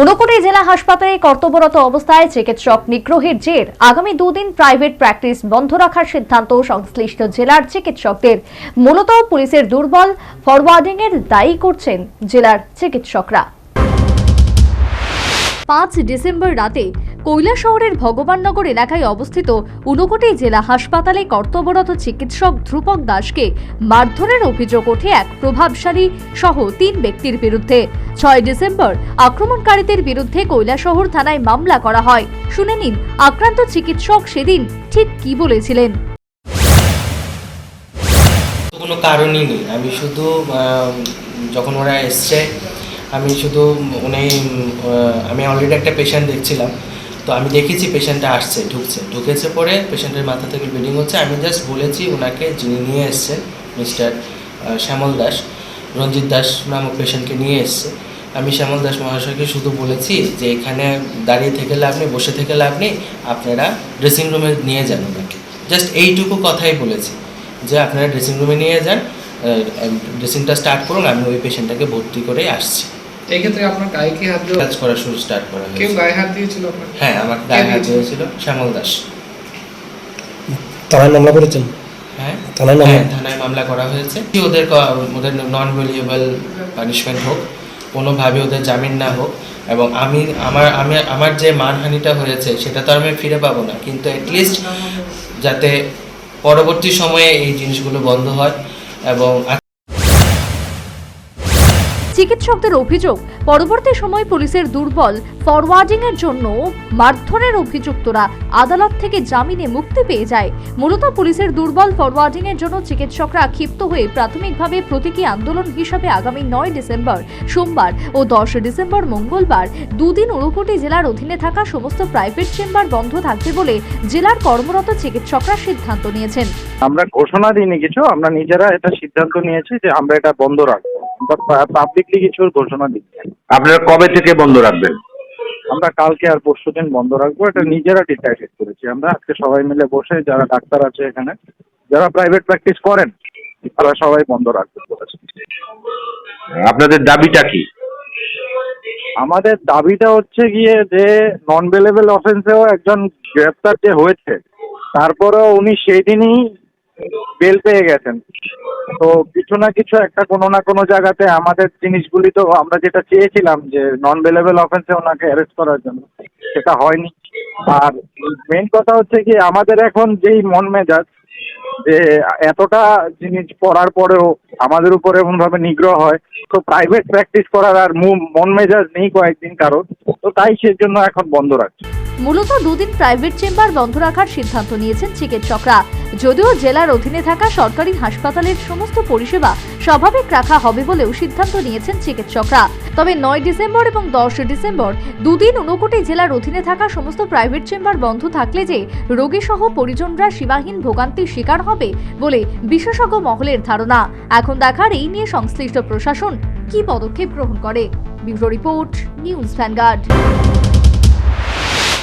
ঊনকোটি জেলা হাসপাতালে কর্তব্যরত অবস্থায় চিকিৎসক নিগ্রহের জের। আগামী দুদিন প্রাইভেট প্র্যাকটিস বন্ধ রাখার সিদ্ধান্ত সংশ্লিষ্ট জেলার চিকিৎসকদের। মূলত পুলিশের দুর্বল ফরওয়ার্ডিং এর দায়ী করছেন জেলার চিকিৎসকরা। পাঁচ ডিসেম্বর রাতে কৈলা শহরের ভগবাননগর এলাকায় অবস্থিত ঊনকোটি জেলা হাসপাতালে কর্তব্যরত চিকিৎসক ধ্রুপক দাসকে মারধরের অভিযোগ ওঠে এক প্রভাবশালী সহ তিন ব্যক্তির বিরুদ্ধে। ছয় ডিসেম্বর, আক্রমণকারীদের বিরুদ্ধে কৈলাসহর থানায় মামলা করা হয়। শুনে নিন, আক্রান্ত চিকিৎসক সেদিন ঠিক কি বলেছিলেন। কোনো কারণই নেই। আমি শুধু যখন ওরা এসছে, আমি শুধু উনি আমি অলরেডি একটা পেশেন্ট দেখছিলাম। তো আমি দেখেছি পেশেন্টটা আসছে, ঢুকছে। ঢুকেছে পরে পেশেন্টের মাথা থেকে ব্লিডিং হচ্ছে। আমি জাস্ট বলেছি ওনাকে যিনি নিয়ে এসছেন, মিস্টার শ্যামল দাস, রঞ্জিত দাস নামক পেশেন্টকে নিয়ে এসছে। আমি শ্যামল দাস মহাশয়কে শুধু বলেছি যে এখানে দাঁড়িয়ে থেকে লাভ নেই, বসে থেকে লাভ নেই, আপনারা ড্রেসিং রুমে নিয়ে যান ওনাকে। জাস্ট এইটুকু কথাই বলেছি যে আপনারা ড্রেসিং রুমে নিয়ে যান ড্রেসিংটা স্টার্ট করুন, আমি ওই পেশেন্টটাকে ভর্তি করে আসছি। এই ক্ষেত্রে আপনার গায়ে কি হাত দেওয়া কাজ করা শুরু স্টার্ট করা কেউ গায়ে হাত দিয়েছিল আপনার? হ্যাঁ আমার গায়ে হাত দিয়েছিল? শ্যামল দাস। থানায় মামলা করেছেন? হ্যাঁ। থানায় মামলা? হ্যাঁ থানায় মামলা করা হয়েছে। কি ওদের ওদের নন ভ্যালুয়েবল পানিশমেন্ট হোক কোনোভাবে ওদের জামিন না হোক এবং আমি আমার আমি আমার যে মানহানিটা হয়েছে সেটা তো আমি ফিরে পাবো না। কিন্তু অ্যাটলিস্ট যাতে পরবর্তী সময়ে এই জিনিসগুলো বন্ধ হয় এবং চিকিৎসকদের অভিযোগ, পরবর্তী সময় পুলিশের দুর্বল ফরওয়ার্ডিং এর জন্য মারধরের অভিযুক্তরা আদালত থেকে জামিনে মুক্তি পেয়ে যায়। মূলত পুলিশের দুর্বল ফরওয়ার্ডিং এর জন্য চিকিৎসকরা ক্ষিপ্ত হয়ে প্রাথমিকভাবে প্রতীকী আন্দোলন হিসাবে আগামী নয় ডিসেম্বর, সোমবার ও দশ ডিসেম্বর মঙ্গলবার দুদিন ঊনকোটি জেলার অধীনে থাকা সমস্ত প্রাইভেট চেম্বার বন্ধ থাকবে বলে জেলার কর্মরত চিকিৎসকরা সিদ্ধান্ত নিয়েছেন। আমরা ঘোষণা দিইনি কিছু, আমরা নিজেরা এটা সিদ্ধান্ত নিয়েছি যে আমরা এটা বন্ধ রাখব। পাবলিকলি কিছুর ঘোষণা দিচ্ছি। আপনারা কবে থেকে বন্ধ রাখবেন? আমরা কালকে আর পরশু দিন বন্ধ রাখব। এটা নিজেরা ডিসাইডেড করেছি। আমরা আজকে সবাই মিলে বসে যারা ডাক্তার আছে এখানে যারা প্রাইভেট প্র্যাকটিস করেন তারা সবাই বন্ধ রাখবে বলেছে। আপনাদের দাবিটা কি? আমাদের দাবিটা হচ্ছে গিয়ে যে নন বেলেবেল অফেন্সেও একজন গ্রেপ্তার যে হয়েছে তারপরেও উনি সেই দিনই বেল পেয়ে গেছেন। তো কিছু না কিছু একটা কোনো না কোনো জায়গাতে আমাদের জিনিসগুলি তো আমরা যেটা চেয়েছিলাম যে নন বেলেবেল অফেন্সে ওনাকে অ্যারেস্ট করার জন্য, সেটা হয়নি। আর মেন কথা হচ্ছে কি, আমাদের এখন যেই মন মেজাজ, যে এতটা জিনিস পড়ার পরেও আমাদের উপরে এমনভাবে নিগ্রহ হয়, তো প্রাইভেট প্র্যাকটিস করার আর মন মেজাজ নেই কয়েকদিন কারণ তো তাই সেজন্য এখন বন্ধ রাখছি। মূলত দুদিন প্রাইভেট চেম্বার বন্ধ রাখার সিদ্ধান্ত নিয়েছেন চিকিৎসকরা। যদিও জেলার অধীনে থাকা সরকারি হাসপাতালের সমস্ত পরিষেবা স্বাভাবিক রাখা হবে বলেও সিদ্ধান্ত নিয়েছেন চিকিৎসকরা। তবে নয় ডিসেম্বর এবং দশ ডিসেম্বর দুদিন ঊনকোটি জেলার অধীনে থাকা সমস্ত প্রাইভেট চেম্বার বন্ধ থাকলে যে রোগী সহ পরিজনরা সীমাহীন ভোগান্তির শিকার হবে বলে বিশেষজ্ঞ মহলের ধারণা। এখন দেখার এই নিয়ে সংশ্লিষ্ট প্রশাসন কি পদক্ষেপ গ্রহণ করে? Bureau report, News Vanguard.